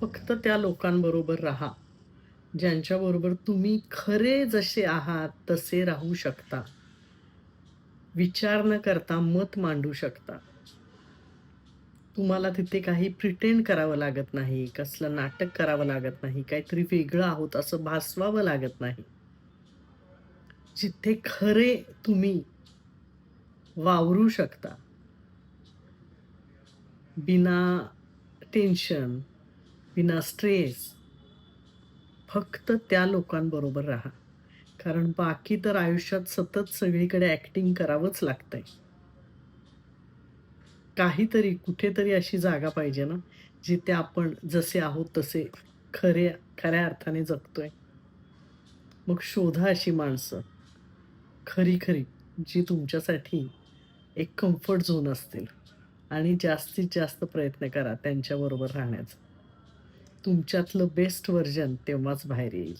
फक्त त्या लोकांबरोबर राहा. ज्यांच्याबरोबर तुम्ही खरे जसे आहात तसे राहू शकता. विचार न करता मत मांडू शकता. तुम्हाला तिथे काही प्रिटेंड करावं लागत नाही कसलं नाटक करावं लागत नाही काहीतरी वेगळं आहोत असं भासवावं लागत नाही. जिथे खरे तुम्ही वावरू शकता. बिना टेन्शन विना स्ट्रेस फक्त त्या लोकांबरोबर राहा. कारण बाकी तर आयुष्यात सतत सगळीकडे ॲक्टिंग करावंच लागतंय. काहीतरी कुठेतरी अशी जागा पाहिजे ना जिथे आपण जसे आहोत तसे खरे खऱ्या अर्थाने जगतोय. मग शोधा अशी माणसं. खरी खरी जी तुमच्यासाठी एक कम्फर्ट झोन असतील. आणि जास्तीत जास्त प्रयत्न करा त्यांच्याबरोबर राहण्याचा. तुमच्यातलं बेस्ट व्हर्जन तेव्हाच बाहेर येईल.